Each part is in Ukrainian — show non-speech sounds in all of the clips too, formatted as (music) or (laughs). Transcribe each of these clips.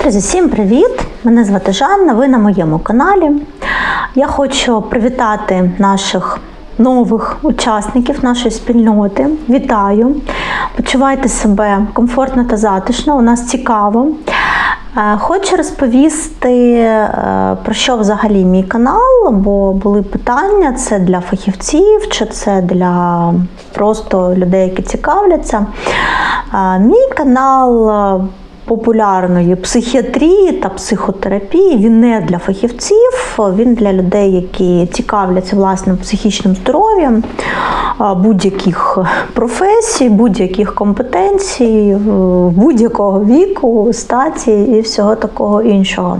Друзі, всім привіт! Мене звати Жанна, ви на моєму каналі. Я хочу привітати наших нових учасників нашої спільноти. Вітаю! Почувайте себе комфортно та затишно, у нас цікаво. Е, Хочу розповісти, е, про що взагалі мій канал, бо були питання: це для фахівців, чи це для просто людей, які цікавляться. Е, Мій канал популярної психіатрії та психотерапії. Він не для фахівців, він для людей, які цікавляться власним психічним здоров'ям, будь-яких професій, будь-яких компетенцій, е, будь-якого віку, статі і всього такого іншого.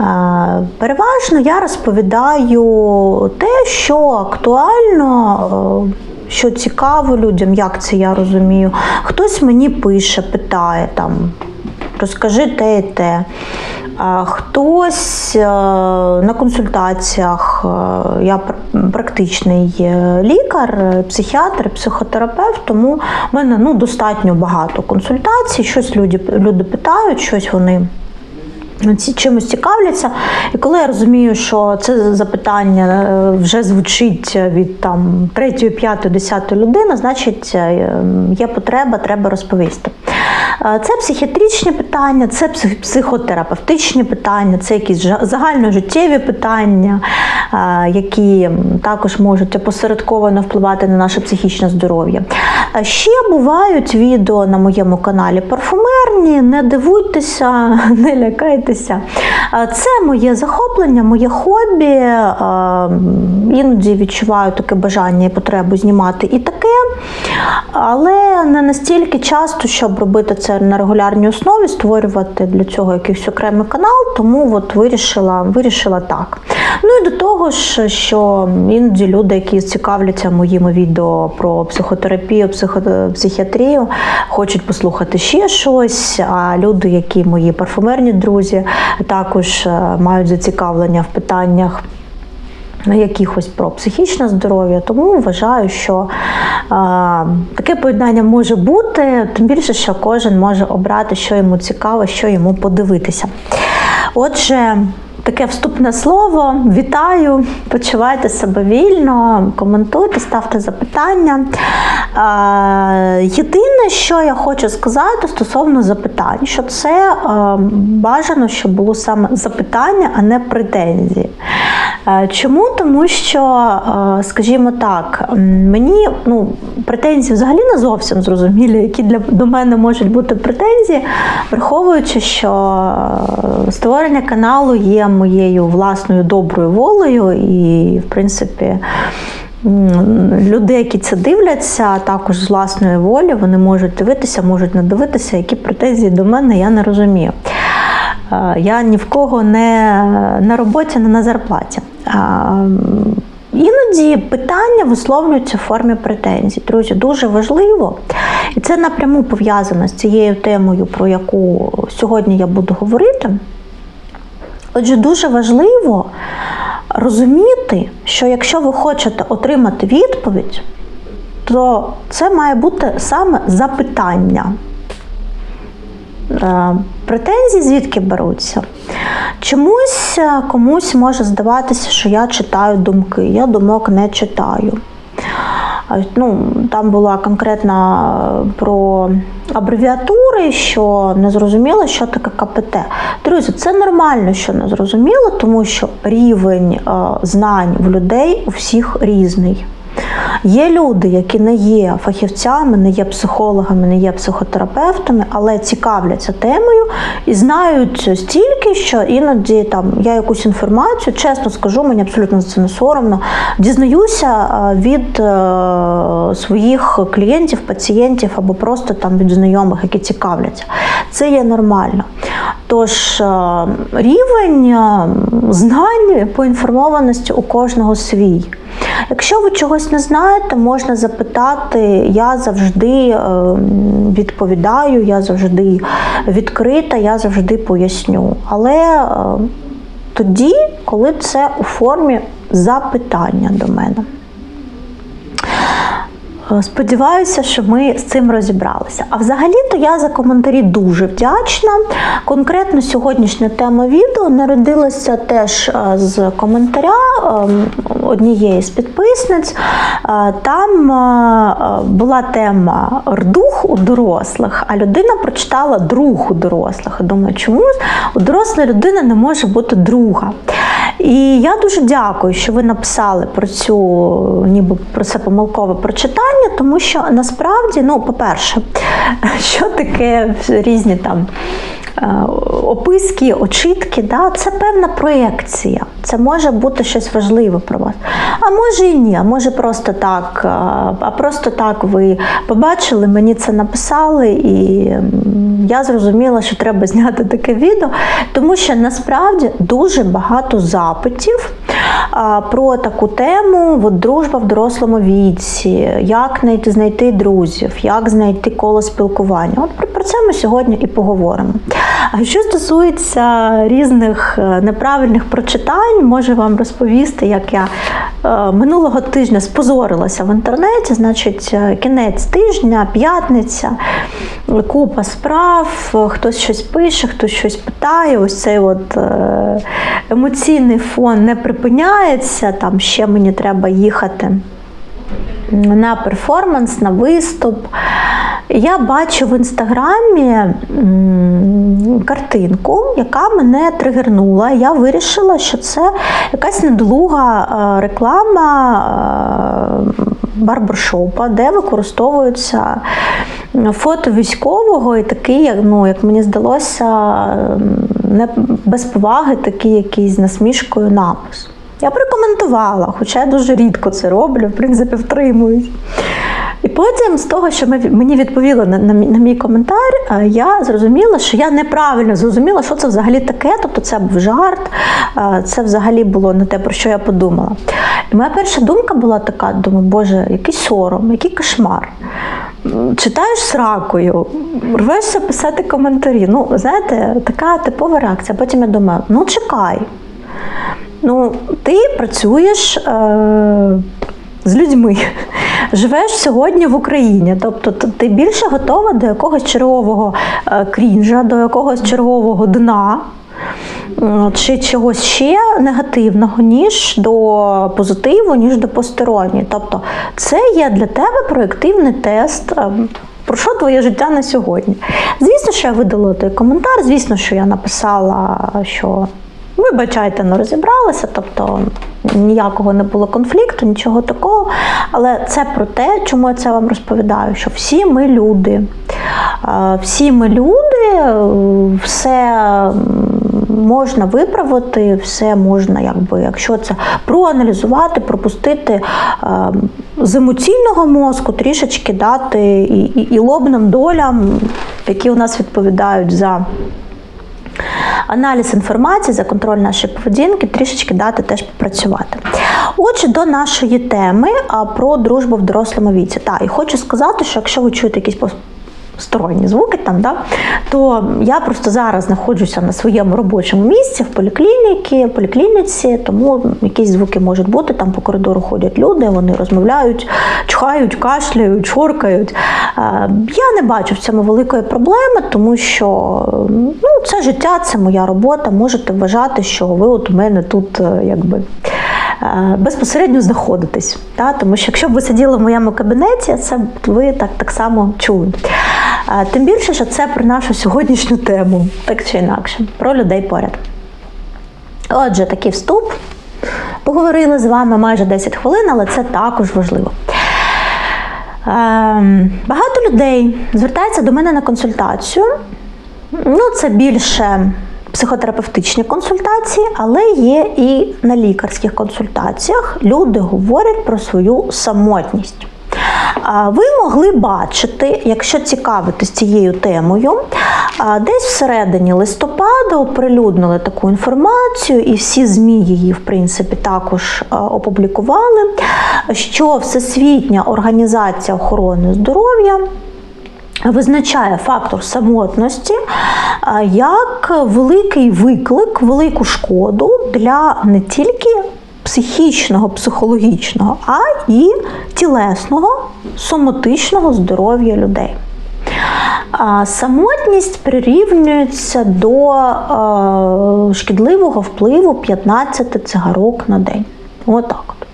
Е, Переважно я розповідаю те, що актуально, е, що цікаво людям, як це я розумію. Хтось мені пише, питає там, розкажи те і те. Хтось е, на консультаціях, е, я практичний е, лікар, е, психіатр, психотерапевт, тому в мене ну, достатньо багато консультацій, щось люди, люди питають, щось вони ці чимось цікавляться. І коли я розумію, що це запитання е, вже звучить від там 3, 5, 10 людини, значить е, є потреба, треба розповісти. Е, Це психіатричні питання, це псих- психотерапевтичні питання, це якісь загальножиттєві питання, які також можуть опосередковано впливати на наше психічне здоров'я. Ще бувають відео на моєму каналі парфумерні, не дивуйтеся, (laughs) не лякайтеся. Це моє захоплення, моє хобі. Іноді відчуваю таке бажання і потребу знімати і таке, але не настільки часто, щоб робити це на регулярній основі, створювати для цього якийсь окремий канал, тому от вирішила, вирішила так. Ну і до того ж, що іноді люди, які цікавляться моїми відео про психотерапію, психо, психіатрію, хочуть послухати ще щось. А люди, які мої парфумерні друзі, також е, мають зацікавлення в питаннях якихось про психічне здоров'я, тому вважаю, що е, таке поєднання може бути, тим більше, що кожен може обрати, що йому цікаво, що йому подивитися. Отже, таке вступне слово. Вітаю, почувайте себе вільно, коментуйте, ставте запитання. Єдине, що я хочу сказати стосовно запитань, що це е, бажано, щоб було саме запитання, а не претензії. Е, Чому? Тому що, е, скажімо так, мені ну, претензії взагалі не зовсім зрозумілі, які для до мене можуть бути претензії, враховуючи, що створення каналу є моєю власною доброю волею, і, в принципі, люди, які це дивляться, також з власної волі, вони можуть дивитися, можуть не дивитися, які претензії до мене я не розумію. Я ні в кого не на роботі, не на зарплаті. Іноді питання висловлюються в формі претензій. Друзі, дуже важливо, і це напряму пов'язано з цією темою, про яку сьогодні я буду говорити. Отже, дуже важливо розуміти, що якщо ви хочете отримати відповідь, то це має бути саме запитання. Е, Претензії звідки беруться? Чомусь е, комусь може здаватися, що я читаю думки. Я думок не читаю. Ну, там була конкретна е, про абревіатури, що не зрозуміло, що таке КПТ. Друзі, це нормально, що не зрозуміло, тому що рівень е, знань в людей у всіх різний. Є люди, які не є фахівцями, не є психологами, не є психотерапевтами, але цікавляться темою і знають стільки, що іноді там я якусь інформацію, чесно скажу, мені абсолютно за це не соромно, дізнаюся е, від е, своїх клієнтів, пацієнтів або просто там від знайомих, які цікавляться. Це є нормально. Тож е, рівень знань по інформованості у кожного свій. Якщо ви чогось не знаєте, можна запитати. Я завжди е, відповідаю, я завжди відкрита, я завжди поясню. Але е, тоді, коли це у формі запитання до мене. Е, Сподіваюся, що ми з цим розібралися. А взагалі-то я за коментарі дуже вдячна. Конкретно сьогоднішня тема відео народилася теж е, з коментаря е, однієї з підписниць. Е, Там була тема рдух у дорослих, а людина прочитала друг у дорослих. Думаю, чому у дорослої людини не може бути друга? І я дуже дякую, що ви написали про цю, ніби про це помилкове прочитання, тому що насправді, ну, по-перше, (laughs) що таке різні там е, описки, очитки, да, це певна проєкція. Це може бути щось важливе про вас. А може і ні, а може просто так. А просто так ви побачили, мені це написали, і я зрозуміла, що треба зняти таке відео, тому що насправді дуже багато запитів про таку тему от, дружба в дорослому віці, як знайти, друзів, як знайти коло спілкування. От про, це ми сьогодні і поговоримо. А що стосується різних е, неправильних прочитань, можу вам розповісти, як я е, минулого тижня спозорилася в інтернеті, значить, е, кінець тижня, п'ятниця, купа справ, хтось щось пише, хтось щось питає. Ось цей от емоційний фон не припиняється. Там ще мені треба їхати на перформанс, на виступ. Я бачу в інстаграмі картинку, яка мене тригернула. Я вирішила, що це якась недолуга е, реклама е, барбершопа, де використовуються фото військового і такий, ну, як мені здалося, не без поваги, такий якийсь насмішкою напис. Я прокоментувала, хоча я дуже рідко це роблю, в принципі, втримуюсь. І потім, з того, що мені відповіли на, на, на мій коментар, е, я зрозуміла, що я неправильно зрозуміла, що це взагалі таке. Тобто це був жарт, е, це взагалі було не те, про що я подумала. І моя перша думка була така: думаю, боже, який сором, який кошмар. Читаєш сракою, рвешся писати коментарі. Ну, знаєте, така типова реакція. Потім я думаю, ну чекай. Ну, ти працюєш е, з людьми, живеш сьогодні в Україні. Тобто ти більше готова до якогось чергового е, крінжа, до якогось чергового дна. Чи чогось ще негативного, ніж до позитиву, ніж до посторонньої. Тобто, це є для тебе проєктивний тест. ем, Про що твоє життя на сьогодні? Звісно, що я видала той коментар, звісно, що я написала, що Вибачайте, не розібралася, тобто ніякого не було конфлікту, нічого такого. Але це про те, чому я це вам розповідаю, що всі ми люди. Е, Всі ми люди, е, все можна виправити, все можна, якби, якщо це проаналізувати, пропустити е, з емоційного мозку, трішечки дати і, і, і лобним долям, які у нас відповідають за аналіз інформації за контроль нашої поведінки, трішечки дати теж попрацювати. Отже, до нашої теми про дружбу в дорослому віці. Та, і хочу сказати, що якщо ви чуєте якісь сторонні звуки там, да, то я просто зараз знаходжуся на своєму робочому місці в поліклініці, поліклініці, тому якісь звуки можуть бути. Там по коридору ходять люди, вони розмовляють, чхають, кашляють, шоркають. Е, Я не бачу в цьому великої проблеми, тому що ну, це життя, це моя робота. Можете вважати, що ви от у мене тут е, якби. е, Безпосередньо знаходитесь, та? тому що якщо б ви сиділи в моєму кабінеті, це б ви так, так само чули. Тим більше, що це про нашу сьогоднішню тему, так чи інакше, про людей поряд. Отже, такий вступ. Поговорили з вами майже 10 хвилин, але це також важливо. Багато людей звертається до мене на консультацію. Ну, це більше психотерапевтичні консультації, але є і на лікарських консультаціях люди говорять про свою самотність. Ви могли бачити, якщо цікавитись цією темою, десь всередині листопада оприлюднили таку інформацію, і всі ЗМІ її, в принципі, також опублікували, що Всесвітня організація охорони здоров'я визначає фактор самотності як великий виклик, велику шкоду для не тільки психічного, психологічного, а і тілесного, соматичного здоров'я людей. Самотність прирівнюється до е, шкідливого впливу 15 цигарок на день. Отак от.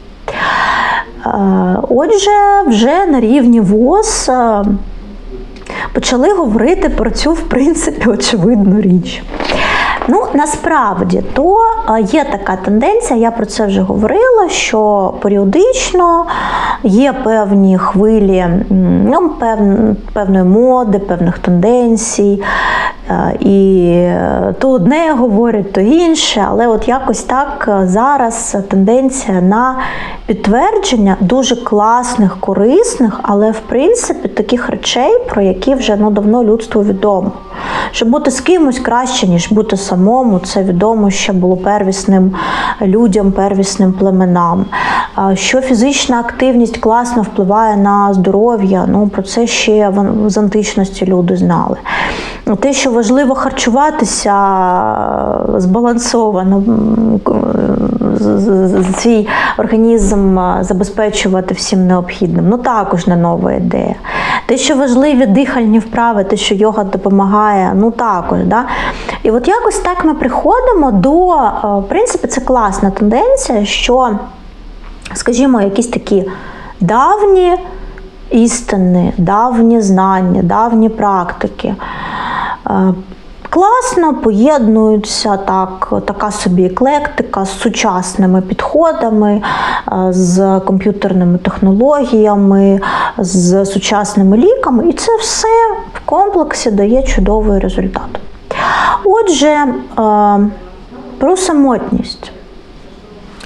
Е, Отже, вже на рівні ВОЗ е, почали говорити про цю, в принципі, очевидну річ. Ну, насправді, то е, є така тенденція, я про це вже говорила, що періодично є певні хвилі ну, пев- певної моди, певних тенденцій. е, І то одне говорять, то інше, але от якось так е, зараз тенденція на підтвердження дуже класних, корисних, але в принципі таких речей, про які вже ну, давно людству відомо. Щоб бути з кимось краще, ніж бути самому, це відомо ще було первісним людям, первісним племенам. Що фізична активність класно впливає на здоров'я, ну про це ще з античності люди знали. Те, що важливо харчуватися збалансовано, свій організм забезпечувати всім необхідним, ну також не нова ідея. Те, що важливі дихальні вправи, те, що йога допомагає, ну також. Да? І от якось так ми приходимо до, е, в принципі, це класна тенденція, що, скажімо, якісь такі давні істини, давні знання, давні практики. Е, Класно поєднуються так, така собі еклектика з сучасними підходами, е, з комп'ютерними технологіями, з сучасними ліками, і це все в комплексі дає чудовий результат. Отже, е, про самотність.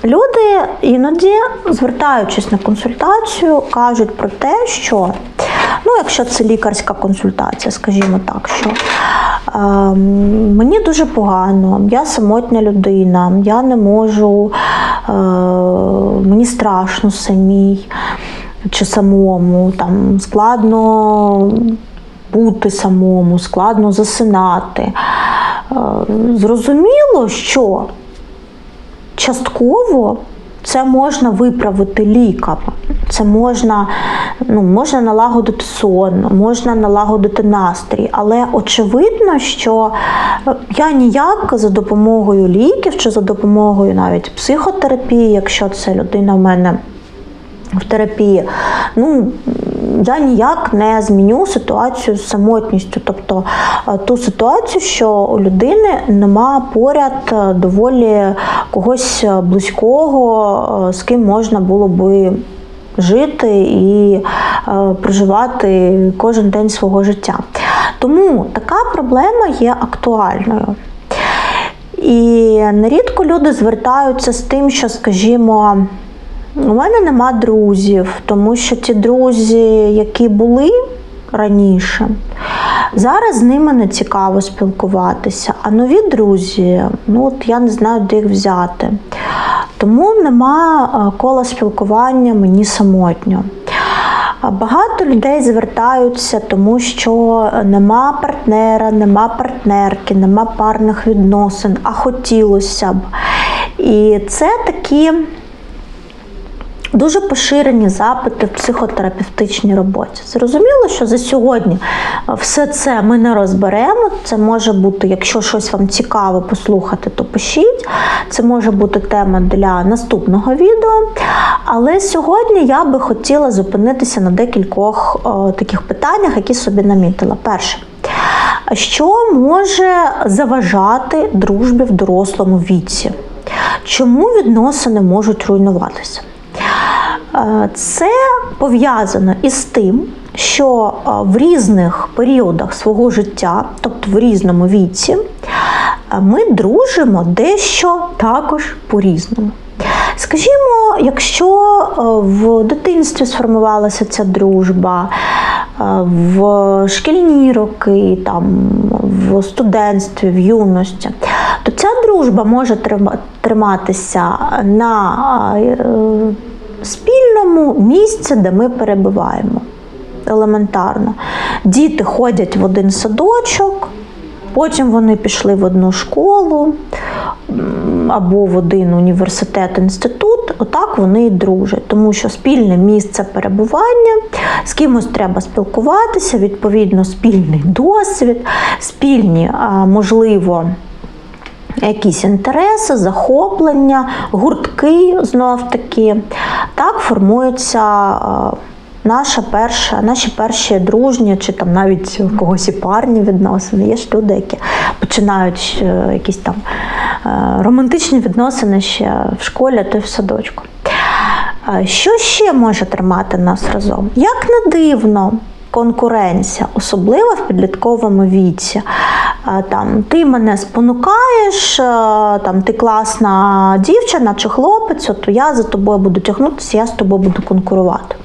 Люди іноді, звертаючись на консультацію, кажуть про те, що ну, якщо це лікарська консультація, скажімо так, що е, мені дуже погано, я самотня людина, я не можу, е, мені страшно самій чи самому, там складно бути самому, складно засинати. Е, зрозуміло, що частково це можна виправити ліками. Це можна, ну, можна налагодити сон, можна налагодити настрій. Але очевидно, що е, я ніяк за допомогою ліків чи за допомогою навіть психотерапії, якщо це людина в мене в терапії, ну я ніяк не зміню ситуацію з самотністю, тобто е, ту ситуацію, що у людини нема поряд е, доволі когось е, близького, з ким можна було би жити і е, проживати кожен день свого життя. Тому така проблема є актуальною. І нерідко люди звертаються з тим, що, скажімо, у мене нема друзів, тому що ті друзі, які були раніше, зараз з ними не цікаво спілкуватися. А нові друзі, ну от я не знаю, де їх взяти. Тому нема е, кола спілкування мені самотньо. Багато людей звертаються, тому що нема партнера, нема партнерки, нема парних відносин, а хотілося б. І це такі дуже поширені запити в психотерапевтичній роботі. Зрозуміло, що за сьогодні все це ми не розберемо. Це може бути, якщо щось вам цікаво послухати, то пишіть. Це може бути тема для наступного відео. Але сьогодні я би хотіла зупинитися на декількох о, таких питаннях, які собі намітила. Перше. Що може заважати дружбі в дорослому віці? Чому відносини можуть руйнуватися? Е, Це пов'язано із тим, що е, в різних періодах свого життя, тобто в різному віці, е, ми дружимо дещо також по-різному. Скажімо, якщо в дитинстві сформувалася ця дружба, в шкільні роки, там, в студентстві, в юності, то ця дружба може триматися на спільному місці, де ми перебуваємо. Елементарно. Діти ходять в один садочок, потім вони пішли в одну школу або в один університет, інститут, отак вони і дружать, тому що спільне місце перебування, з кимось треба спілкуватися, відповідно, спільний досвід, спільні, можливо, якісь інтереси, захоплення, гуртки знов таки. Так формується е, наша перша, наші перші дружні, чи там навіть у когось і парні відносини. Є ж люди, які починають е, якісь там е, романтичні відносини ще в школі, то й в садочку. Що ще може тримати нас разом? Як не дивно, конкуренція, особливо в підлітковому віці. Е, Там, ти мене спонукаєш, е, там, ти класна дівчина чи хлопець, то я за тобою буду тягнутися, я з тобою буду конкурувати.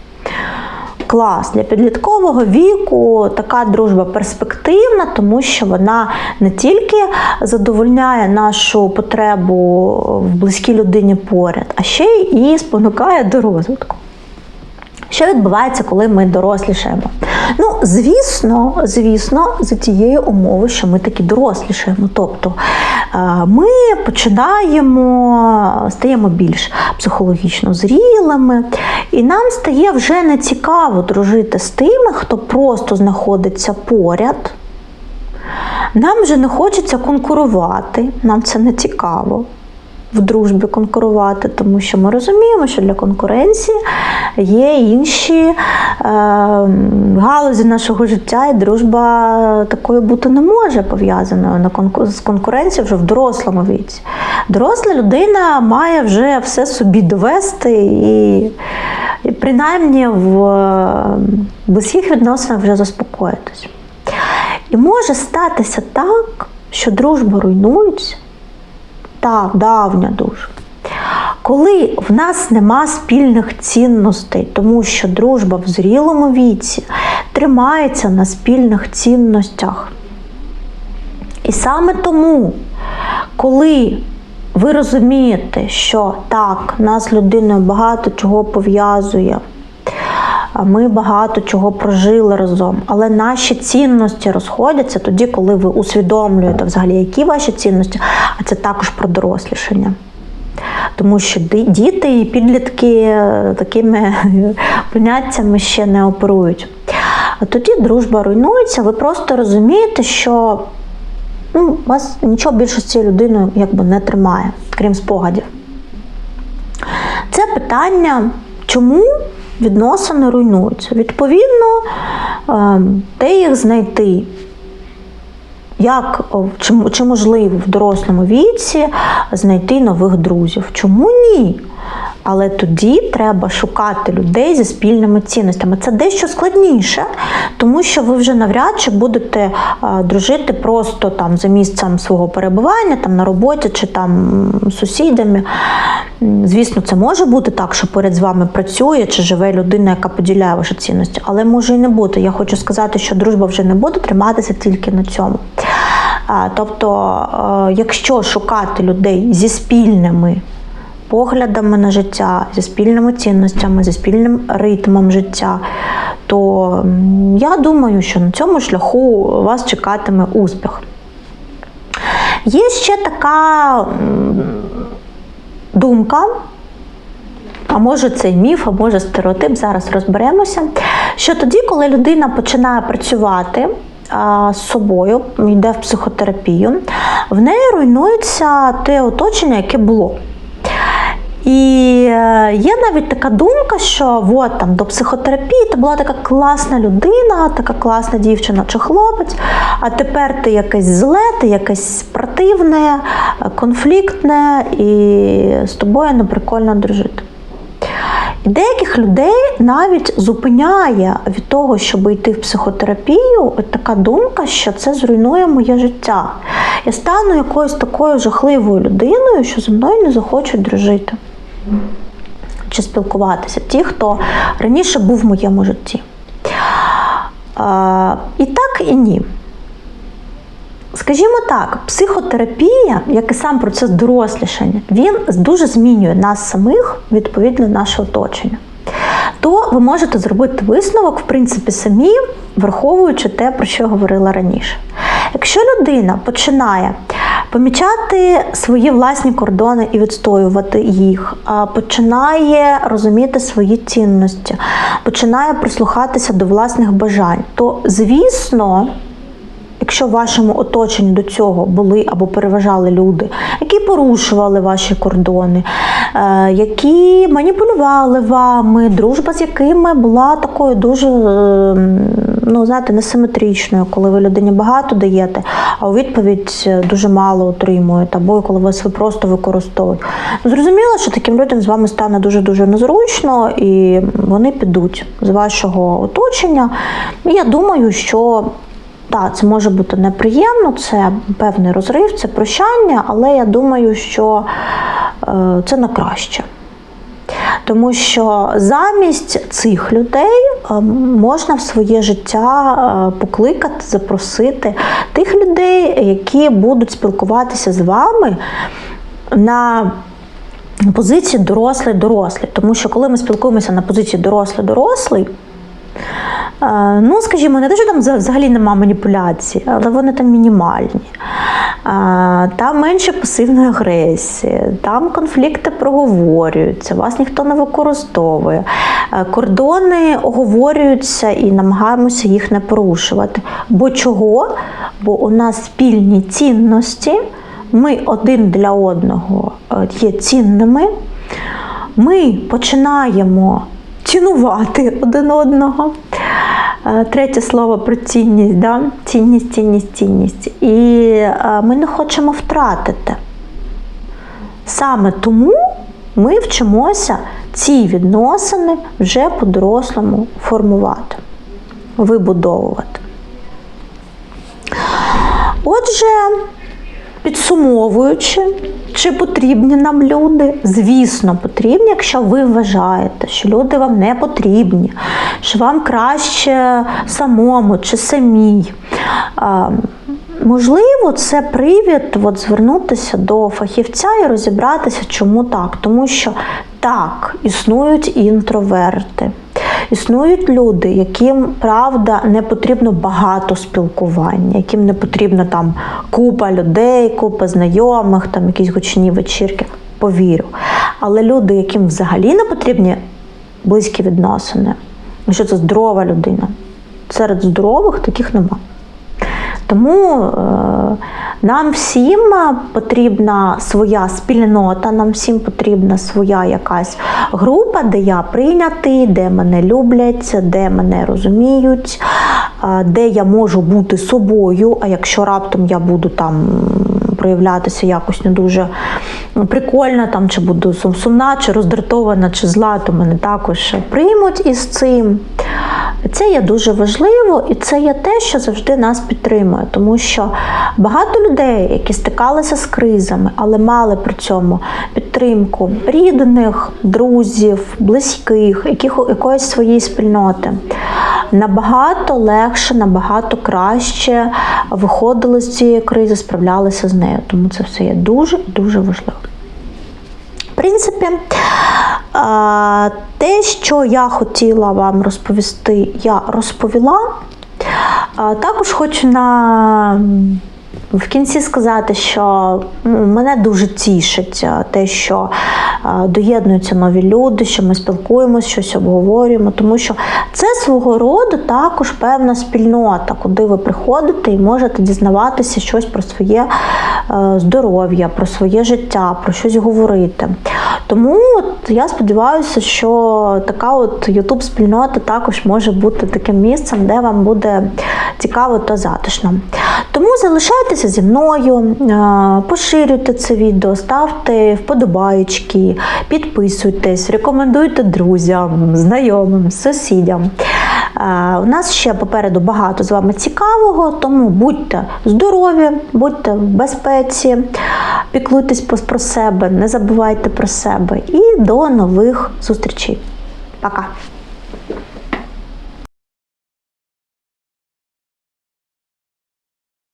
Клас для підліткового віку така дружба перспективна, тому що вона не тільки задовольняє нашу потребу в близькій людині поряд, а ще й спонукає до розвитку. Що відбувається, коли ми дорослішаємо? Звісно, звісно, за тією умови, що ми таки дорослішаємо. Тобто е, ми починаємо, стаємо більш психологічно зрілими, і нам стає вже не цікаво дружити з тими, хто просто знаходиться поряд. Нам вже не хочеться конкурувати, нам це не цікаво в дружбі конкурувати, тому що ми розуміємо, що для конкуренції є інші е, галузі нашого життя, і дружба такою бути не може пов'язаною на конку- з конкуренцією вже в дорослому віці. Доросла людина має вже все собі довести і, і принаймні в е, близьких відносинах вже заспокоїтись. І може статися так, що дружба руйнується. Так, давня дуже. Коли в нас нема спільних цінностей, тому що дружба в зрілому віці тримається на спільних цінностях. І саме тому, коли ви розумієте, що так, нас людиною багато чого пов'язує, ми багато чого прожили разом, але наші цінності розходяться тоді, коли ви усвідомлюєте взагалі, які ваші цінності, а це також про дорослішання. Тому що діти і підлітки е, такими (laughs) поняттями ще не оперують. А тоді дружба руйнується, ви просто розумієте, що ну, вас нічого більше з цією людиною якби не тримає, крім спогадів. Це питання, чому відносини руйнуються. Відповідно, е, де їх знайти? Як чи, чи можливо в дорослому віці знайти нових друзів? Чому ні? Але тоді треба шукати людей зі спільними цінностями. Це дещо складніше, тому що ви вже навряд чи будете а, дружити просто там за місцем свого перебування, там на роботі чи там сусідами. Звісно, це може бути так, що поряд з вами працює чи живе людина, яка поділяє ваші цінності, але може і не бути. Я хочу сказати, що дружба вже не буде триматися тільки на цьому. Тобто, е, якщо шукати людей зі спільними поглядами на життя, зі спільними цінностями, зі спільним ритмом життя, то я думаю, що на цьому шляху вас чекатиме успіх. Є ще така думка, а може це міф, а може стереотип, зараз розберемося. Що тоді, коли людина починає працювати а, з собою, йде в психотерапію, в неї руйнується те оточення, яке було. І е, є навіть така думка, що от, там, до психотерапії ти була така класна людина, така класна дівчина чи хлопець, а тепер ти якесь зле, ти якесь противне, е, конфліктне, і з тобою не прикольно дружити. І деяких людей навіть зупиняє від того, щоб йти в психотерапію, от така думка, що це зруйнує моє життя. Я стану якоюсь такою жахливою людиною, що зі мною не захочуть дружити чи спілкуватися. Ті, хто раніше був в моєму житті. А, і так, і ні. Скажімо так, психотерапія, як і сам процес дорослішання, він дуже змінює нас самих відповідно наше оточення. То ви можете зробити висновок, в принципі, самі, враховуючи те, про що я говорила раніше. Якщо людина починає помічати свої власні кордони і відстоювати їх, починає розуміти свої цінності, починає прислухатися до власних бажань, то звісно. Якщо в вашому оточенні до цього були або переважали люди, які порушували ваші кордони, е, які маніпулювали вами, дружба з якими була такою дуже е, ну, знаєте, несиметричною, коли ви людині багато даєте, а у відповідь дуже мало отримуєте, або коли вас ви просто використовують. Зрозуміло, що таким людям з вами стане дуже-дуже незручно, і вони підуть з вашого оточення. І я думаю, що так, це може бути неприємно, це певний розрив, це прощання, але я думаю, що е, це на краще. Тому що замість цих людей е, можна в своє життя е, покликати, запросити тих людей, які будуть спілкуватися з вами на позиції дорослий-дорослий. Тому що коли ми спілкуємося на позиції дорослий-дорослий, Ну, скажімо, не те, що там взагалі нема маніпуляцій, але вони там мінімальні. Е, Там менше пасивної агресії, там конфлікти проговорюються, вас ніхто не використовує. Е, Кордони оговорюються і намагаємося їх не порушувати. Бо чого? Бо у нас спільні цінності, ми один для одного е, є цінними. Ми починаємо цінувати один одного. Е, Третє слово про цінність, да? цінність, цінність, цінність. І е, ми не хочемо втратити. Саме тому ми вчимося ці відносини вже по-дорослому формувати, вибудовувати. Отже, підсумовуючи, чи потрібні нам люди? Звісно, потрібні, якщо ви вважаєте, що люди вам не потрібні, що вам краще самому чи самій. Можливо, це привід от, звернутися до фахівця і розібратися, чому так. Тому що так, існують інтроверти. Існують люди, яким правда не потрібно багато спілкування, яким не потрібно там купа людей, купа знайомих, там якісь гучні вечірки. Повірю. Але люди, яким взагалі не потрібні близькі відносини, що це здорова людина. Серед здорових таких нема. Тому е, нам всім потрібна своя спільнота, нам всім потрібна своя якась група, де я прийнятий, де мене люблять, де мене розуміють, е, де я можу бути собою. А якщо раптом я буду там проявлятися якось не дуже прикольно, там чи буду сумна, чи роздратована, чи зла, то мене також приймуть із цим. Це є дуже важливо, і це є те, що завжди нас підтримує, тому що багато людей, які стикалися з кризами, але мали при цьому підтримку рідних, друзів, близьких, яких, якоїсь своєї спільноти, набагато легше, набагато краще виходили з цієї кризи, справлялися з нею. Тому це все є дуже дуже важливо. В принципі, те, що я хотіла вам розповісти, я розповіла. Також хочу на в кінці сказати, що мене дуже тішить те, що доєднуються нові люди, що ми спілкуємося, щось обговорюємо, тому що це свого роду також певна спільнота, куди ви приходите і можете дізнаватися щось про своє е, здоров'я, про своє життя, про щось говорити. Тому от я сподіваюся, що така от youtube спільнота також може бути таким місцем, де вам буде цікаво та затишно. Тому залишайтеся зі мною, поширюйте це відео, ставте вподобаєчки, підписуйтесь, рекомендуйте друзям, знайомим, сусідям. У нас ще попереду багато з вами цікавого, тому будьте здорові, будьте в безпеці, піклуйтесь про себе, не забувайте про себе і до нових зустрічей. Пока!